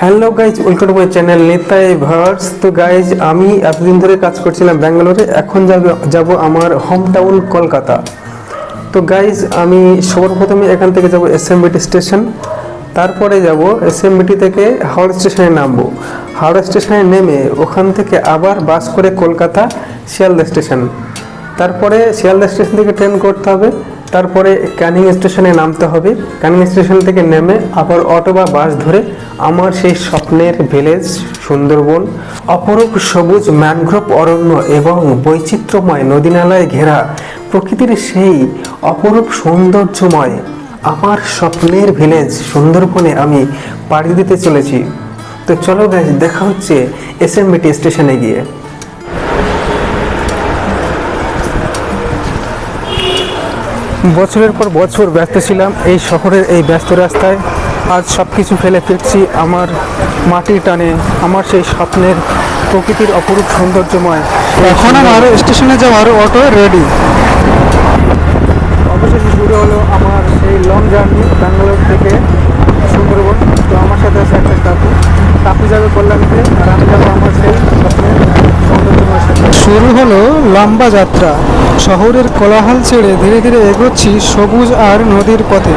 Hello guys welcome to my channel নেতাই verse তো guys আমি এতদিন ধরে কাজ করছিলাম ব্যাঙ্গালোরে, এখন যাব যাব আমার হোম টাউন কলকাতা। তো গাইজ আমি সর্বপ্রথমে এখান থেকে যাব এসএমবিটি স্টেশন তারপরে যাব এসএমবিটি থেকে হাওড়া স্টেশনে নামবো। হাওড়া স্টেশনে নেমে ওখান থেকে আবার বাস করে কলকাতা শিয়ালদা স্টেশন তারপরে শিয়ালদা স্টেশন থেকে ট্রেন করতে হবে। তারপরে ক্যানিং স্টেশনে নামতে হবে। ক্যানিং স্টেশন থেকে নেমে আবার অটো বা বাস ধরে আমার সেই স্বপ্নের ভিলেজ, সুন্দরবন, অপরূপ সবুজ ম্যানগ্রোভ অরণ্য এবং বৈচিত্র্যময় নদীনালায় ঘেরা প্রকৃতির সেই অপরূপ সৌন্দর্যময় আমার স্বপ্নের ভিলেজ, সুন্দরবনে আমি পাড়ি দিতে চলেছি। তো চলো গাইজ দেখা হচ্ছে এসএমবিটি স্টেশনে গিয়ে। বছরের পর বছর ব্যস্ত ছিলাম এই শহরের এই ব্যস্ত রাস্তায়। আজ সব কিছু ফেলে ফিরছি আমার মাটির টানে আমার সেই স্বপ্নের প্রকৃতির অপরূপ সৌন্দর্যময় এখন আমার স্টেশনে যাওয়ার অটো রেডি অবশেষে শুরু হলো আমার সেই লং জার্নি ব্যাঙ্গালোর থেকে সুন্দরবন। তো আমার সাথে আছে একটা কাকু। কাকু যাবে কল্যাণীতে আর আমি যাব আমার সেই স্বপ্নের সৌন্দর্যময় শুরু হলো লম্বা যাত্রা। শহরের কোলাহল ছেড়ে ধীরে ধীরে এগোচ্ছি সবুজ আর নদীর পথে।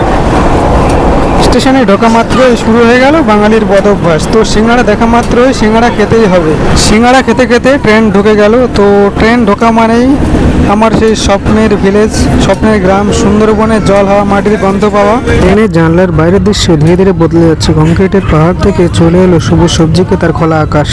স্টেশনে ঢোকা মাত্রই শুরু হয়ে গেল বাঙালির বদভ্যাস। তো সিঙ্গাড়া দেখা মাত্রই সিঙ্গাড়া খেতেই হবে। সিঙ্গাড়া খেতে খেতে ট্রেন ঢুকে গেল। তো ট্রেন ঢোকা মানেই আমার সেই স্বপ্নের ভিলেজ, স্বপ্নের গ্রাম সুন্দরবনের জল হাওয়া, মাটির গন্ধ পাওয়া। ট্রেনের জানলার বাইরের দৃশ্য ধীরে ধীরে বদলে যাচ্ছে। কংক্রিটের পাহাড় থেকে চলে এলো সবুজ সবজিকে তার খোলা আকাশ।